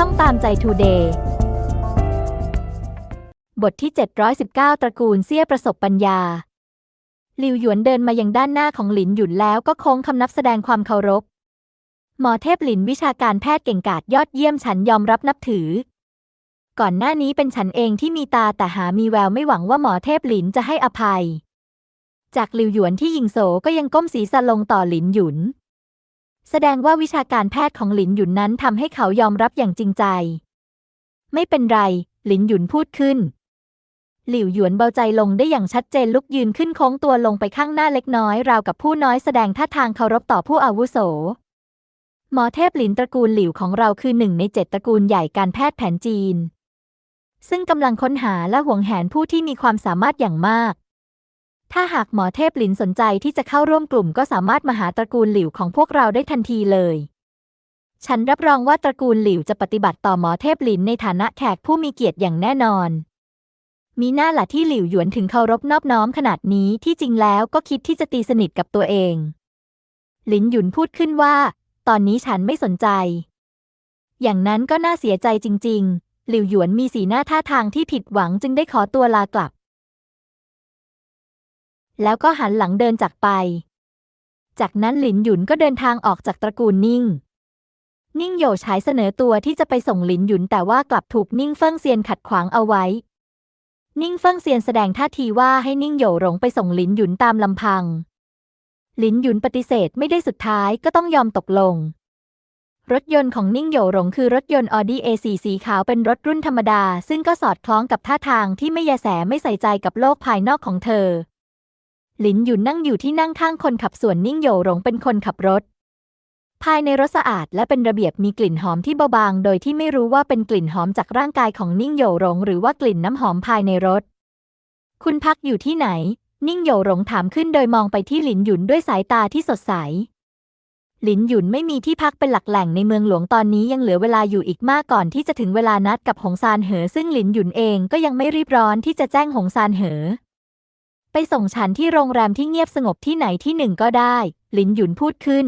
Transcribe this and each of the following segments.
ช่องตามใจทูเดย์บทที่ 719 ตระกูลเซี่ยประสบปัญญาลิวหยวนเดินมายังด้านหน้าของหลินหยุนแล้วก็โค้งคำนับแสดงความเคารพ หมอเทพหลินวิชาการแพทย์เก่งกาจยอดเยี่ยมฉันยอมรับนับถือ ก่อนหน้านี้เป็นฉันเองที่มีตาแต่หามีแววไม่หวังว่าหมอเทพหลินจะให้อภัย จากลิวหยวนที่ยิงโสก็ยังก้มศีรษะลงต่อหลินหยุน แสดงว่าวิชาการแพทย์ของหลินหยุนนั้นทำให้เขายอมรับอย่างจริงใจ ไม่เป็นไร หลินหยุนพูดขึ้น หลิวหยวนเบาใจลงได้อย่างชัดเจนลุกยืนขึ้นโค้งตัวลงไปข้างหน้าเล็กน้อย ราวกับผู้น้อยแสดงท่าทางเคารพต่อผู้อาวุโส หมอเทพหลินตระกูลหลิวของเราคือหนึ่งในเจ็ดตระกูลใหญ่การแพทย์แผนจีน ซึ่งกำลังค้นหาและหวงแหนผู้ที่มีความสามารถอย่างมาก ถ้าหากหมอเทพหลินสนใจที่จะเข้าร่วมกลุ่มก็สามารถมาหาตระกูลหลิวของพวกเราได้ทันทีเลย ฉันรับรองว่าตระกูลหลิวจะปฏิบัติต่อหมอเทพหลินในฐานะแขกผู้มีเกียรติอย่างแน่นอน มีหน้าละที่หลิวหยวนถึงเคารพนอบน้อมขนาดนี้ที่จริงแล้วก็คิดที่จะตีสนิทกับตัวเอง หลินหยุนพูดขึ้นว่า ตอนนี้ฉันไม่สนใจ อย่างนั้นก็น่าเสียใจจริง ๆ หลิวหยวนมีสีหน้าท่าทางที่ผิดหวังจึงได้ขอตัวลากลับ แล้วก็หันหลังเดินจากไป จากนั้นหลินหยุนก็เดินทางออกจากตระกูลนิ่ง นิ่งโยฉายเสนอตัวที่จะไปส่งหลินหยุนแต่ว่ากลับถูกนิ่งเฟิ่งเซียนขัดขวางเอาไว้ นิ่งเฟิ่งเซียนแสดงท่าทีว่าให้นิ่งโยหลงไปส่งหลินหยุนตามลำพัง หลินหยุนปฏิเสธไม่ได้สุดท้ายก็ต้องยอมตกลงรถยนต์ของนิ่งโยหลงคือรถยนต์ Audi A4 สีขาวเป็นรถรุ่นธรรมดา ซึ่งก็สอดคล้องกับท่าทางที่ไม่แยแสไม่ใส่ใจกับโลกภายนอกของเธอ หลินหยุนนั่งอยู่ที่นั่งข้างคนขับส่วนนิ่งโยหลงเป็นคนขับรถ ภายในรถสะอาดและเป็นระเบียบมีกลิ่นหอมที่เบาบาง โดยที่ไม่รู้ว่าเป็นกลิ่นหอมจากร่างกายของนิ่งโยหลงหรือว่ากลิ่นน้ำหอมภายในรถ คุณพักอยู่ที่ไหน นิ่งโยหลงถามขึ้นโดยมองไปที่หลินหยุนด้วยสายตาที่สดใสหลินหยุนไม่มีที่พักเป็นหลักแหล่งในเมืองหลวงตอนนี้ยังเหลือเวลาอยู่อีกมากก่อนที่จะถึงเวลานัดกับหงซานเหอ ซึ่งหลินหยุนเองก็ยังไม่รีบร้อนที่จะแจ้งหงซานเหอ ไปส่งฉันที่โรงแรมที่เงียบสงบที่ไหนที่หนึ่งก็ได้หลินหยุนพูดขึ้น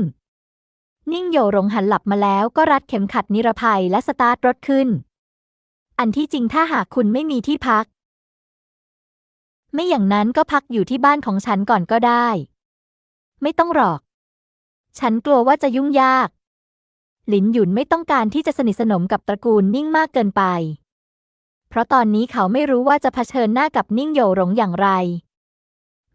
นิ่งโยหลงหันหลับมาแล้วก็รัดเข็มขัดนิรภัยและสตาร์ทรถขึ้น อันที่จริงถ้าหากคุณไม่มีที่พัก ไม่อย่างนั้นก็พักอยู่ที่บ้านของฉันก่อนก็ได้ ไม่ต้องหรอก ฉันกลัวว่าจะยุ่งยาก หลินหยุนไม่ต้องการที่จะสนิทสนมกับตระกูลนิ่งมากเกินไป เพราะตอนนี้เขาไม่รู้ว่าจะเผชิญหน้ากับนิ่งโยหลงอย่างไร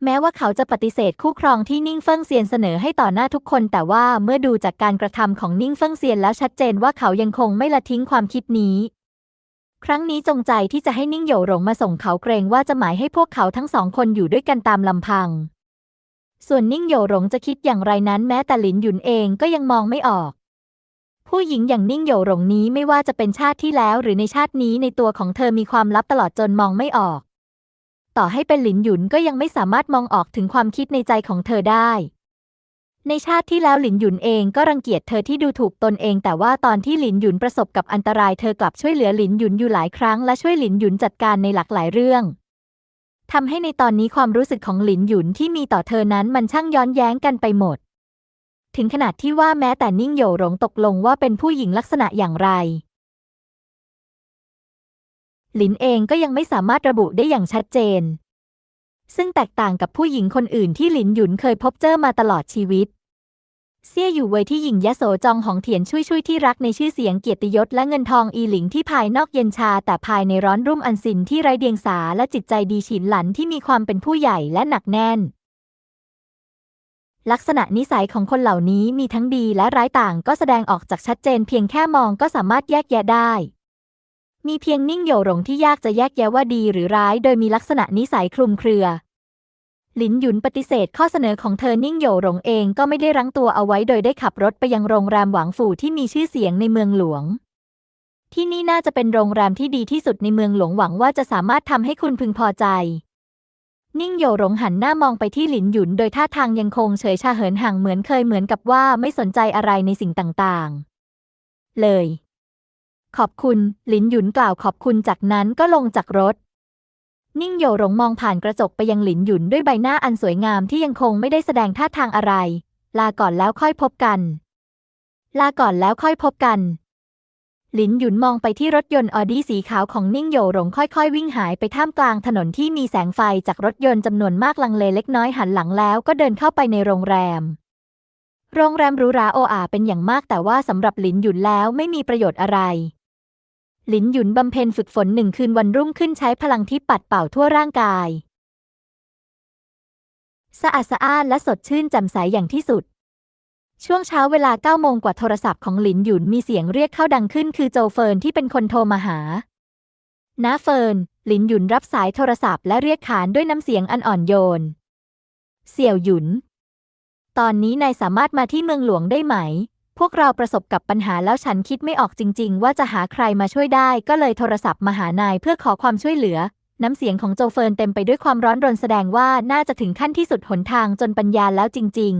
แม้ว่าเขาจะปฏิเสธคู่ครองที่นิ่งเฟิงเซียนเสนอให้ต่อหน้าทุกคน แต่ว่าเมื่อดูจากการกระทำของนิ่งเฟิงเซียนแล้วชัดเจนว่าเขายังคงไม่ละทิ้งความคิดนี้ ครั้งนี้จงใจที่จะให้นิ่งโยหลงมาส่งเขาเกรงว่าจะหมายให้พวกเขาทั้งสองคนอยู่ด้วยกันตามลำพัง ส่วนนิ่งโยหลงจะคิดอย่างไรนั้นแม้แต่หลินหยุนเองก็ยังมองไม่ออก ผู้หญิงอย่างนิ่งโยหลงนี้ไม่ว่าจะเป็นชาติที่แล้วหรือในชาตินี้ในตัวของเธอมีความลับตลอดจนมองไม่ออก ต่อให้เป็นหลินหยุนก็ยังไม่สามารถมองออกถึงความคิดในใจของเธอได้ ในชาติที่แล้วหลินหยุนเองก็รังเกียจเธอที่ดูถูกตนเอง แต่ว่าตอนที่หลินหยุนประสบกับอันตรายเธอกลับช่วยเหลือหลินหยุนอยู่หลายครั้งและช่วยหลินหยุนจัดการในหลากหลายเรื่องทำให้ในตอนนี้ความรู้สึกของหลินหยุนที่มีต่อเธอนั้นมันช่างย้อนแย้งกันไปหมด ถึงขนาดที่ว่าแม้แต่นิ่งโยหลงตกลงว่าเป็นผู้หญิงลักษณะอย่างไร หลินเองก็ยังไม่สามารถระบุได้อย่างชัดเจน ซึ่งแตกต่างกับผู้หญิงคนอื่นที่หลินหยุนเคยพบเจอมาตลอดชีวิต เซี่ยอยู่เวยที่หญิงยะโสจองของเถียนช่วยช่วยที่รักในชื่อเสียงเกียรติยศและเงินทองอีหลิงที่ภายนอกเย็นชา แต่ภายในร้อนรุ่มอันสินที่ไร้เดียงสาและจิตใจดีฉินหลันที่มีความเป็นผู้ใหญ่และหนักแน่นลักษณะนิสัยของคนเหล่านี้มีทั้งดีและร้ายต่างก็แสดงออกจากชัดเจนเพียงแค่มองก็สามารถแยกแยะได้ มีเพียงนิ่งโยหลงที่ยากจะแยกแยะว่าดีหรือร้าย โดยมีลักษณะนิสัยคลุมเครือ หลินหยุนปฏิเสธข้อเสนอของเธอนิ่งโยหลงเองก็ไม่ได้รั้งตัวเอาไว้โดยได้ขับรถไปยังโรงแรมหวังฝู่ที่มีชื่อเสียงในเมืองหลวง ที่นี่น่าจะเป็นโรงแรมที่ดีที่สุดในเมืองหลวงหวังว่าจะสามารถทำให้คุณพึงพอใจ นิ่งโยหลงหันหน้ามองไปที่หลินหยุนโดยท่าทางยังคงเฉยชาเหินห่างเหมือนเคยเหมือนกับว่าไม่สนใจอะไรในสิ่งต่างๆ เลย ขอบคุณ หลินหยุนกล่าวขอบคุณจากนั้นก็ลงจากรถ นิ่งโยหลงมองผ่านกระจกไปยังหลินหยุนด้วยใบหน้าอันสวยงามที่ยังคงไม่ได้แสดงท่าทางอะไร ลาก่อนแล้วค่อยพบกัน ลาก่อนแล้วค่อยพบกัน หลินหยุนมองไปที่รถยนต์ออดี้สีขาวของนิ่งโยหลงค่อยๆ วิ่งหายไปท่ามกลางถนนที่มีแสงไฟจากรถยนต์จำนวนมากลังเลเล็กน้อยหันหลังแล้วก็เดินเข้าไปในโรงแรมโรงแรมหรูหราโออาเป็นอย่างมากแต่ว่าสำหรับหลินหยุนแล้วไม่มีประโยชน์อะไร หลินหยุนบำเพ็ญฝึกฝนหนึ่งคืนวันรุ่งขึ้นใช้พลังที่ปัดเป่าทั่วร่างกาย สะอาดสะอ้านและสดชื่นแจ่มใสอย่างที่สุด ช่วงเช้าเวลา9โมงกว่าโทรศัพท์ของหลินหยุนมีเสียงเรียกเข้าดังขึ้นคือโจเฟินที่เป็นคนโทรมาหาน้าเฟิน หลินหยุนรับสายโทรศัพท์และเรียกขานด้วยน้ำเสียงอันอ่อนโยน เสี่ยวหยุน ตอนนี้นายสามารถมาที่เมืองหลวงได้ไหม พวกเราประสบกับปัญหาแล้วฉันคิดไม่ออกจริง ๆ ว่าจะหาใครมาช่วยได้ ก็เลยโทรศัพท์มาหานายเพื่อขอความช่วยเหลือ น้ำเสียงของโจเฟินเต็มไปด้วยความร้อนรนแสดงว่าน่าจะถึงขั้นที่สุดหนทางจนปัญญาแล้วจริง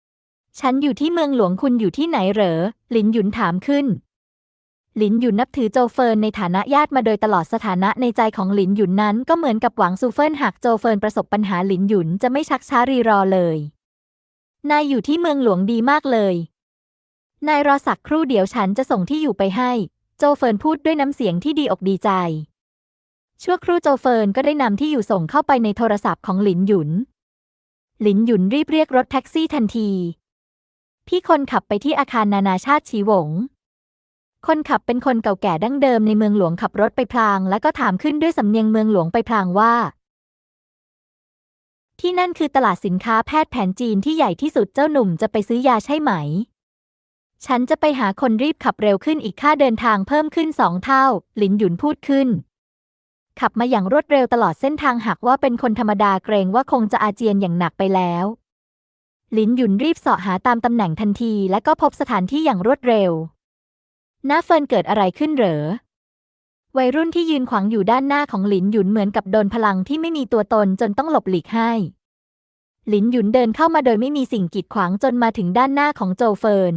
ๆ ฉันอยู่ที่เมืองหลวงคุณอยู่ที่ไหนเหรอ หลินหยุนถามขึ้น หลินหยุนนับถือโจเฟินในฐานะญาติมาโดยตลอดสถานะในใจของหลินหยุนนั้น ก็เหมือนกับหวังซูเฟินหากโจเฟินประสบปัญหาหลินหยุนจะไม่ชักช้ารีรอเลย นายอยู่ที่เมืองหลวงดีมากเลย นายรอสักครู่เดี๋ยวฉันจะส่งที่อยู่ไปให้ โจเฟินพูดด้วยน้ำเสียงที่ดีอกดีใจ ชั่วครู่โจเฟินก็ได้นำที่อยู่ส่งเข้าไปในโทรศัพท์ของหลินหยุน หลินหยุนรีบเรียกรถแท็กซี่ทันที พี่คนขับไปที่อาคารนานาชาติชีหวง คนขับเป็นคนเก่าแก่ดั้งเดิมในเมืองหลวงขับรถไปพลาง แล้วก็ถามขึ้นด้วยสำเนียงเมืองหลวงไปพลางว่า ที่นั่นคือตลาดสินค้าแพทย์แผนจีนที่ใหญ่ที่สุดเจ้าหนุ่มจะไปซื้อยาใช่ไหม ฉันจะไปหาคนรีบขับเร็วขึ้นอีกค่าเดินทางเพิ่มขึ้นสองเท่า หลินหยุนพูดขึ้น ขับมาอย่างรวดเร็วตลอดเส้นทางหากว่าเป็นคนธรรมดาเกรงว่าคงจะอาเจียนอย่างหนักไปแล้ว หลินหยุนรีบเสาะหาตามตำแหน่งทันที และก็พบสถานที่อย่างรวดเร็วน้าเฟินเกิดอะไรขึ้นเหรอ วัยรุ่นที่ยืนขวางอยู่ด้านหน้าของหลินหยุนเหมือนกับโดนพลังที่ไม่มีตัวตนจนต้องหลบหลีกให้ หลินหยุนเดินเข้ามาโดยไม่มีสิ่งกีดขวางจนมาถึงด้านหน้าของโจเฟิน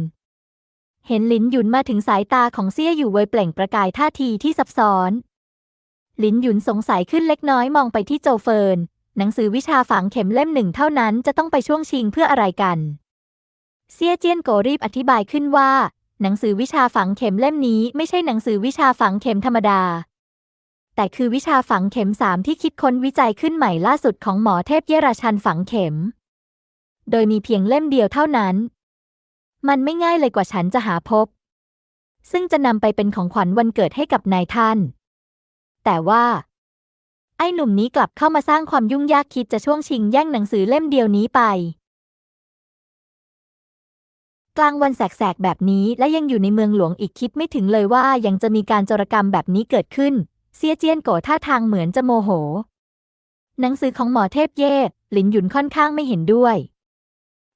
เห็นหลินหยุนมาถึงสายตาของเซี่ยอยู่เวยเปล่งประกายท่าทีที่ซับซ้อน หลินหยุนสงสัยขึ้นเล็กน้อยมองไปที่โจเฟิน หนังสือวิชาฝังเข็มเล่มหนึ่งเท่านั้นจะต้องไปช่วงชิงเพื่ออะไรกัน เซี่ยเจียนโกรีบอธิบายขึ้นว่า หนังสือวิชาฝังเข็มเล่มนี้ไม่ใช่หนังสือวิชาฝังเข็มธรรมดา แต่คือวิชาฝังเข็มสามที่คิดค้นวิจัยขึ้นใหม่ล่าสุดของหมอเทพเยราชันฝังเข็ม โดยมีเพียงเล่มเดียวเท่านั้น มันไม่ง่ายเลยกว่าฉันจะหาพบ ซึ่งจะนำไปเป็นของขวัญวันเกิดให้กับนายท่าน แต่ว่า ไอ้หนุ่มนี้กลับเข้ามาสร้างความยุ่งยากคิดจะช่วงชิงแย่งหนังสือเล่มเดียวนี้ไป กลางวันแสกๆแบบนี้และยังอยู่ในเมืองหลวงอีกคิดไม่ถึงเลยว่ายังจะมีการโจรกรรมแบบนี้เกิดขึ้น เซียเจียนโกรธท่าทางเหมือนจะโมโห หนังสือของหมอเทพเย่หลินหยุนค่อนข้างไม่เห็นด้วย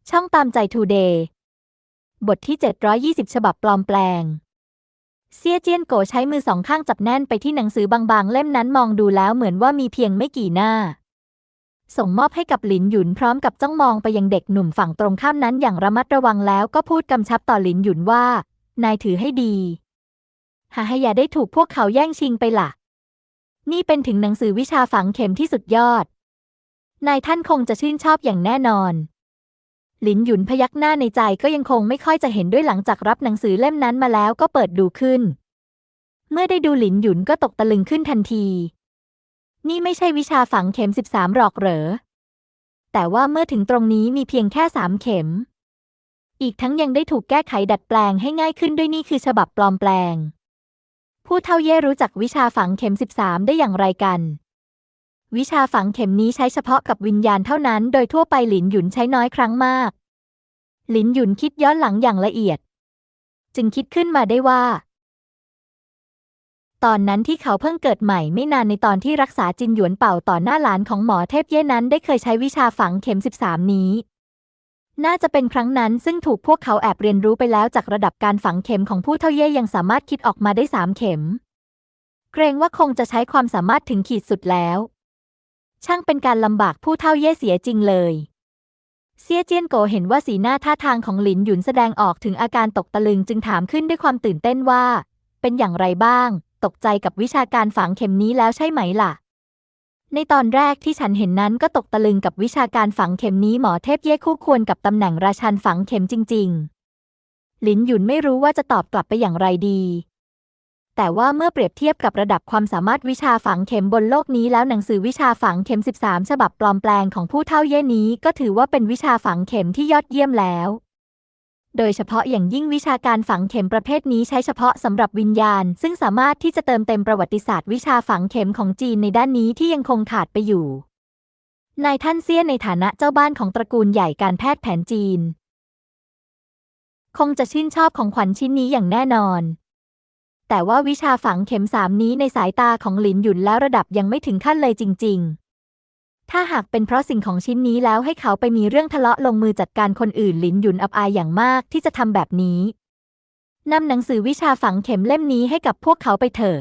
ช่องตามใจทูเดย์ บทที่ 720 ฉบับปลอมแปลง เซียเจียนโกใช้มือสองข้างจับแน่นไปที่หนังสือบางๆ เล่มนั้นมองดูแล้วเหมือนว่ามีเพียงไม่กี่หน้า ส่งมอบให้กับหลินหยุนพร้อมกับจ้องมองไปยังเด็กหนุ่มฝั่งตรงข้ามนั้นอย่างระมัดระวังแล้วก็พูดกำชับต่อหลินหยุนว่า นายถือให้ดีหาให้อย่าได้ถูกพวกเขาแย่งชิงไปล่ะ นี่เป็นถึงหนังสือวิชาฝังเข็มที่สุดยอด นายท่านคงจะชื่นชอบอย่างแน่นอน หลินหยุนพยักหน้าในใจก็ยังคงไม่ค่อยจะเห็นด้วยหลังจากรับหนังสือเล่มนั้นมาแล้วก็เปิดดูขึ้น เมื่อได้ดูหลินหยุนก็ตกตะลึงขึ้นทันที นี่ไม่ใช่วิชาฝังเข็มสิบสามหรอกเหรอ แต่ว่าเมื่อถึงตรงนี้มีเพียงแค่สามเข็ม อีกทั้งยังได้ถูกแก้ไขดัดแปลงให้ง่ายขึ้นด้วยนี่คือฉบับปลอมแปลง ผู้เท่าเย่รู้จักวิชาฝังเข็มสิบสามได้อย่างไรกัน วิชาฝังเข็มนี้ใช้เฉพาะกับวิญญาณเท่านั้น โดยทั่วไปหลินหยุนใช้น้อยครั้งมาก หลินหยุนคิดย้อนหลังอย่างละเอียด จึงคิดขึ้นมาได้ว่า ตอนนั้นที่เขาเพิ่งเกิดใหม่ไม่นานในตอนที่รักษาจินหยวนเป่าต่อหน้าหลานของหมอเทพเย่นั้นได้เคยใช้วิชาฝังเข็ม 13 นี้ น่าจะเป็นครั้งนั้นซึ่งถูกพวกเขาแอบเรียนรู้ไปแล้วจากระดับการฝังเข็มของผู้เท่าเย่ยังสามารถคิดออกมาได้สามเข็ม เกรงว่าคงจะใช้ความสามารถถึงขีดสุดแล้ว ช่างเป็นการลำบากผู้เท่าเย่เสียจริงเลย เซียเจียนโกเห็นว่าสีหน้าท่าทางของหลินหยุนแสดงออกถึงอาการตกตะลึงจึงถามขึ้นด้วยความตื่นเต้นว่า เป็นอย่างไรบ้าง ตกใจกับวิชาการฝังเข็มนี้แล้วใช่ไหมล่ะ ในตอนแรกที่ฉันเห็นนั้นก็ตกตะลึงกับวิชาการฝังเข็มนี้หมอเทพเย่คู่ควรกับตำแหน่งราชันฝังเข็มจริง ๆ หลินหยุนไม่รู้ว่าจะตอบกลับไปอย่างไรดี แต่ว่าเมื่อเปรียบเทียบกับระดับความสามารถวิชาฝังเข็มบนโลกนี้แล้วหนังสือวิชาฝังเข็ม 13 ฉบับปลอมแปลงของผู้เท่าเย่นี้ ก็ถือว่าเป็นวิชาฝังเข็มที่ยอดเยี่ยมแล้ว โดยเฉพาะอย่างยิ่งวิชาการฝังเข็มประเภทนี้ใช้เฉพาะสำหรับวิญญาณ ซึ่งสามารถที่จะเติมเต็มประวัติศาสตร์วิชาฝังเข็มของจีนในด้านนี้ที่ยังคงขาดไปอยู่ นายท่านเซี่ยในฐานะเจ้าบ้านของตระกูลใหญ่การแพทย์แผนจีน คงจะชื่นชอบของขวัญชิ้นนี้อย่างแน่นอน แต่ว่าวิชาฝังเข็มสามนี้ในสายตาของหลินหยุนแล้วระดับยังไม่ถึงขั้นเลยจริง ๆ ถ้าหากเป็นเพราะสิ่งของชิ้นนี้แล้วให้เขาไปมีเรื่องทะเลาะลงมือจัดการคนอื่นหลินหยุนอับอายอย่างมากที่จะทำแบบนี้นำหนังสือวิชาฝังเข็มเล่มนี้ให้กับพวกเขาไปเถอะ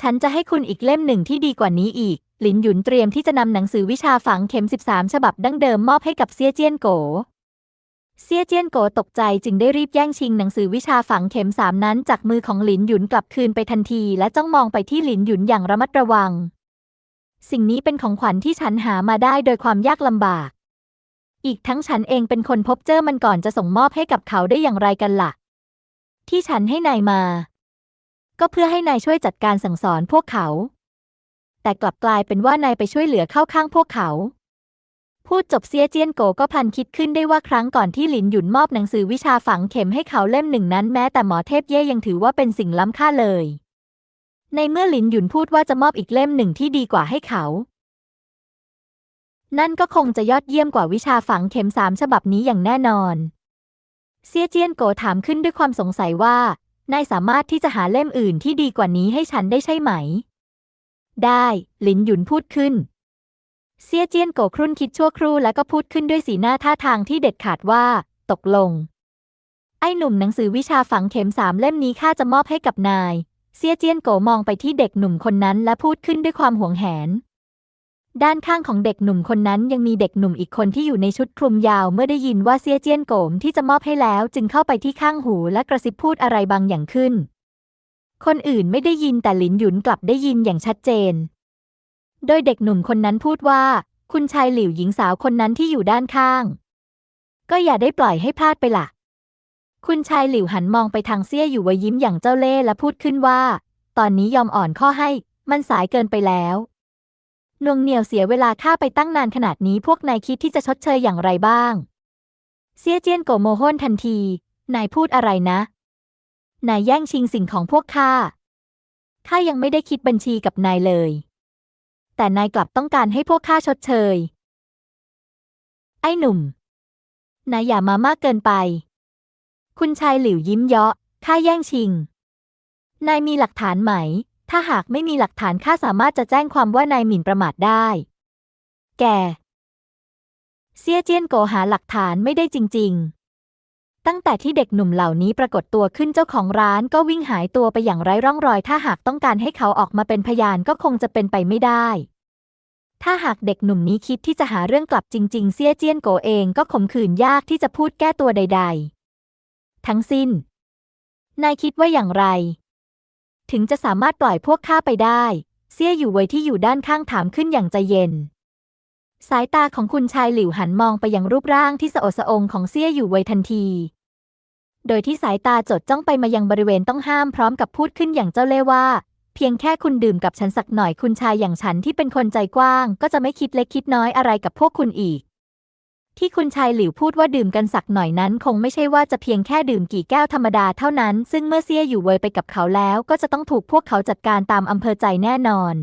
ฉันจะให้คุณอีกเล่มหนึ่งที่ดีกว่านี้อีก หลินหยุนเตรียมที่จะนำหนังสือวิชาฝังเข็ม 13 ฉบับดั้งเดิมมอบให้กับเซียเจี้ยนโก เซียเจียนโกตกใจจึงได้รีบแย่งชิงหนังสือวิชาฝังเข็มสามนั้นจากมือของหลินหยุนกลับคืนไปทันที และจ้องมองไปที่หลินหยุนอย่างระมัดระวัง สิ่งนี้เป็นของขวัญที่ฉันหามาได้โดยความยากลำบาก อีกทั้งฉันเองเป็นคนพบเจอมันก่อนจะส่งมอบให้กับเขาได้อย่างไรกันล่ะ ที่ฉันให้นายมา ก็เพื่อให้นายช่วยจัดการสั่งสอนพวกเขา แต่กลับกลายเป็นว่านายไปช่วยเหลือเข้าข้างพวกเขา พูดจบเซียเจียนโกก็พันคิดขึ้นได้ว่าครั้งก่อนที่หลินหยุนมอบหนังสือวิชาฝังเข็มให้เขาเล่มหนึ่งนั้นแม้แต่หมอเทพเย่ยังถือว่าเป็นสิ่งล้ำค่าเลย ในเมื่อหลินหยุนพูดว่าจะมอบอีกเล่มหนึ่งที่ดีกว่าให้เขา นั่นก็คงจะยอดเยี่ยมกว่าวิชาฝังเข็มสามฉบับนี้อย่างแน่นอน เซียเจียนโกถามขึ้นด้วยความสงสัยว่านายสามารถที่จะหาเล่มอื่นที่ดีกว่านี้ให้ฉันได้ใช่ไหม ได้ หลินหยุนพูดขึ้น เซียเจียนโกครุ่นคิดชั่วครู่แล้วก็พูดขึ้นด้วยสีหน้าท่าทางที่เด็ดขาดว่า ตกลง ไอ้หนุ่มหนังสือวิชาฝังเข็มสามเล่มนี้ข้าจะมอบให้กับนาย เซียเจียนโกมองไปที่เด็กหนุ่มคนนั้นและพูดขึ้นด้วยความหวงแหน ด้านข้างของเด็กหนุ่มคนนั้นยังมีเด็กหนุ่มอีกคนที่อยู่ในชุดคลุมยาวเมื่อได้ยินว่าเซียเจียนโกมที่จะมอบให้แล้ว จึงเข้าไปที่ข้างหูและกระซิบพูดอะไรบางอย่างขึ้น คนอื่นไม่ได้ยินแต่หลินหยุนกลับได้ยินอย่างชัดเจน โดยเด็กหนุ่มคนนั้นพูดว่า คุณชายหลิวหญิงสาวคนนั้นที่อยู่ด้านข้าง ก็อย่าได้ปล่อยให้พลาดไปล่ะ คุณชายหลิวหันมองไปทางเซี่ยอยู่วยิ้มอย่างเจ้าเล่ห์และพูดขึ้นว่า ตอนนี้ยอมอ่อนข้อให้ มันสายเกินไปแล้วนวงเหนียวเสียเวลาข้าไปตั้งนานขนาดนี้พวกนายคิดที่จะชดเชยอย่างไรบ้าง เซี่ยเจี้ยนโกโมโหนทันที นายพูดอะไรนะ นายแย่งชิงสิ่งของพวกข้า ข้ายังไม่ได้คิดบัญชีกับนายเลย แต่นายกลับต้องการให้พวกข้าชดเชย ไอ้หนุ่ม นายอย่ามามากเกินไป คุณชายหลิวยิ้มเยาะข้าแย่งชิง นายมีหลักฐานไหม ถ้าหากไม่มีหลักฐานข้าสามารถจะแจ้งความว่านายหมิ่นประมาทได้ แก เซียเจียนโกหาหลักฐานไม่ได้จริง ๆ ตั้งแต่ที่เด็กหนุ่มเหล่านี้ปรากฏตัวขึ้นเจ้าของร้านก็วิ่งหายตัวไปอย่างไร้ร่องรอย ถ้าหากต้องการให้เขาออกมาเป็นพยานก็คงจะเป็นไปไม่ได้ ถ้าหากเด็กหนุ่มนี้คิดที่จะหาเรื่องกลับจริง ๆเซียเจี้ยนโกเองก็ขมขื่นยากที่จะพูดแก้ตัวใด ๆ ทั้งสิ้น นายคิดว่าอย่างไร ถึงจะสามารถปล่อยพวกข้าไปได้เซี่ยอยู่ไว้ที่อยู่ด้านข้างถามขึ้นอย่างใจเย็น สายตาของคุณชายหลิวหันมองไปยังรูปร่างที่สะโอดสะองของเซี่ยอยู่ไว้ทันที โดยที่สายตาจดจ้องไปมายังบริเวณต้องห้ามพร้อมกับพูดขึ้นอย่างเจ้าเล่ห์ว่า เพียงแค่คุณดื่มกับฉันสักหน่อยคุณชายอย่างฉันที่เป็นคนใจกว้าง ก็จะไม่คิดเล็กคิดน้อยอะไรกับพวกคุณอีก ที่คุณชายหลิวพูดว่าดื่มกันสักหน่อยนั้น คงไม่ใช่ว่าจะเพียงแค่ดื่มกี่แก้วธรรมดาเท่านั้น ซึ่งเมื่อเซี่ยอยู่เวยไปกับเขาแล้ว ก็จะต้องถูกพวกเขาจัดการตามอำเภอใจแน่นอน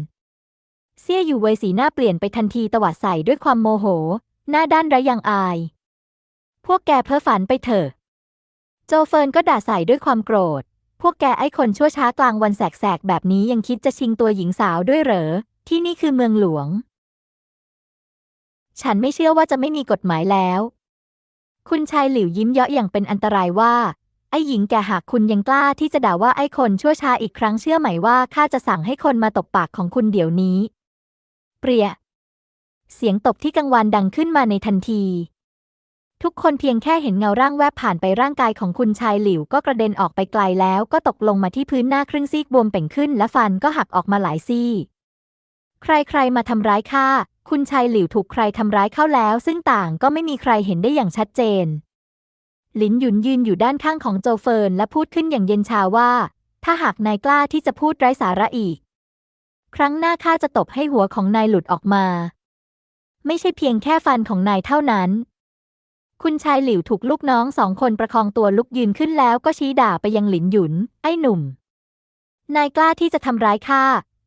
เซี่ยอยู่เวยสีหน้าเปลี่ยนไปทันทีตวาดใส่ด้วยความโมโห หน้าด้านไร้ยังอาย พวกแกเพ้อฝันไปเถอะ โจเฟินก็ด่าใส่ด้วยความโกรธ พวกแกไอ้คนชั่วช้ากลางวันแสกๆแบบนี้ยังคิดจะชิงตัวหญิงสาวด้วยเหรอ ที่นี่คือเมืองหลวง ฉันไม่เชื่อว่าจะไม่มีกฎหมายแล้ว คุณชายหลิวยิ้มเยาะอย่างเป็นอันตรายว่าไอ้หญิงแกหากคุณยังกล้าที่จะด่าว่าไอ้คนชั่วช้าอีกครั้งเชื่อไหมว่าข้าจะสั่งให้คนมาตบปากของคุณเดี๋ยวนี้ เปรีย เสียงตบที่กังวานดังขึ้นมาในทันที ทุกคนเพียงแค่เห็นเงาร่างแวบผ่านไปร่างกายของคุณชายหลิวก็กระเด็นออกไปไกลแล้วก็ตกลงมาที่พื้นหน้าครึ่งซีกบวมเป่งขึ้นและฟันก็หักออกมาหลายซี่ ใครๆมาทำร้ายข้าคุณชายหลิวถูกใครทำร้ายเข้าแล้ว ซึ่งต่างก็ไม่มีใครเห็นได้อย่างชัดเจน หลินหยุนยืนอยู่ด้านข้างของโจเฟินและพูดขึ้นอย่างเย็นชาว่า ถ้าถ้าหากนายกล้าที่จะพูดไร้สาระอีก ครั้งหน้าข้าจะตบให้หัวของนายหลุดออกมา ไม่ใช่เพียงแค่ฟันของนายเท่านั้น คุณชายหลิวถูกลูกน้องสองคนประคองตัวลุกยืนขึ้นแล้วก็ชี้ด่าไปยังหลินหยุน ไอ้หนุ่ม นายกล้าที่จะทำร้ายข้า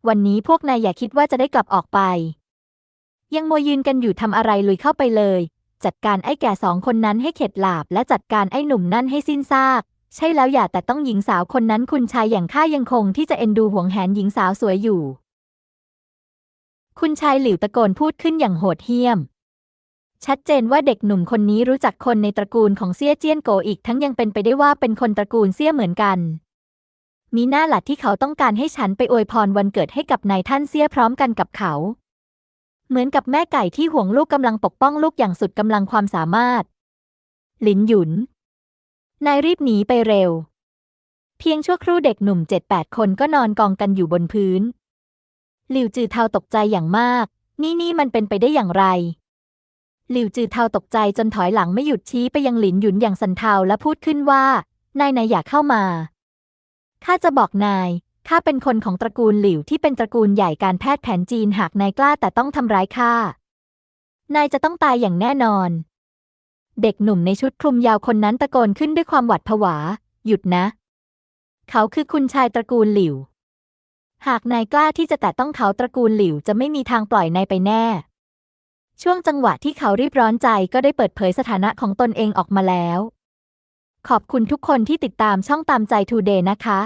วันนี้พวกนายอย่าคิดว่าจะได้กลับออกไป ยังมัวยืนกันอยู่ทำอะไรลุยเข้าไปเลย จัดการไอ้แก่สองคนนั้นให้เข็ดหลาบ และจัดการไอ้หนุ่มนั่นให้สิ้นซากใช่แล้วอย่าแต่ต้องหญิงสาวคนนั้นคุณชายอย่างข้ายังคงที่จะเอ็นดูห่วงแหนหญิงสาวสวยอยู่ คุณชายหลิวตะโกนพูดขึ้นอย่างโหดเหี้ยม ชัดเจนว่าเด็กหนุ่มคนนี้รู้จักคนในตระกูลของเซี่ยเจี้ยนโกอีกทั้งยังเป็นไปได้ว่าเป็นคนตระกูลเซี่ยเหมือนกัน มีหน้าหลัดที่เขาต้องการให้ฉันไปอวยพรวันเกิดให้กับนายท่านเซี่ยพร้อมกันกับเขา เหมือนกับแม่ไก่ที่ห่วงลูกกำลังปกป้องลูกอย่างสุดกำลังความสามารถ หลินหยุน นายรีบหนีไปเร็ว เพียงชั่วครู่เด็กหนุ่มเจ็ดแปดคนก็นอนกองกันอยู่บนพื้น หลิวจือเทาตกใจอย่างมาก นี่นี่มันเป็นไปได้อย่างไร หลิวจือเทาตกใจจนถอยหลังไม่หยุดชี้ไปยังหลินหยุนอย่างสันเทาและพูดขึ้นว่านายนายอยากเข้ามา ข้าจะบอกนาย ข้าเป็นคนของตระกูลหลิวที่เป็นตระกูลใหญ่การแพทย์แผนจีนหากนายกล้าแต่ต้องทำร้ายข้า นายจะต้องตายอย่างแน่นอน เด็กหนุ่มในชุดคลุมยาวคนนั้นตะโกนขึ้นด้วยความหวาดผวา หยุดนะ เขาคือคุณชายตระกูลหลิว หากนายกล้าที่จะแตะต้องเขาตระกูลหลิวจะไม่มีทางปล่อยนายไปแน่ ช่วงจังหวะที่เขารีบร้อนใจก็ได้เปิดเผยสถานะของตนเองออกมาแล้ว ขอบคุณทุกคนที่ติดตามช่องตามใจทูเดย์นะคะ